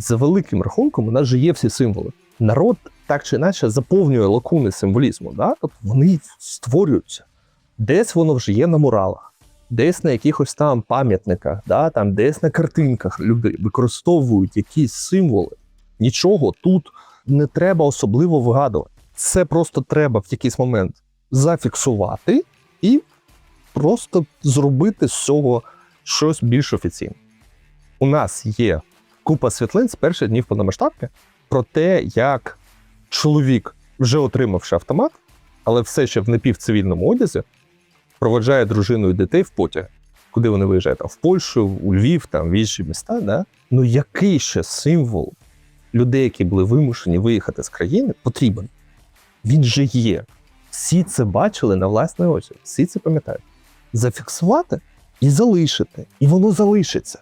За великим рахунком, у нас же є всі символи. Народ так чи інакше заповнює лакуни символізму. Да? Тобто вони створюються. Десь воно вже є на муралах, десь на якихось там пам'ятниках, да? там десь на картинках люди використовують якісь символи. Нічого тут не треба особливо вигадувати. Це просто треба в якийсь момент зафіксувати і просто зробити з цього щось більш офіційне. У нас є купа світлин з перших днів повномасштабки про те, як чоловік, вже отримавши автомат, але все ще в напівцивільному одязі, проведжає дружину і дітей в потяг. Куди вони виїжджають? Там, в Польщу, у Львів, там, в інші міста. Да? Ну який ще символ людей, які були вимушені виїхати з країни, потрібен? Він же є. Всі це бачили на власне очі, всі це пам'ятають. Зафіксувати і залишити. І воно залишиться.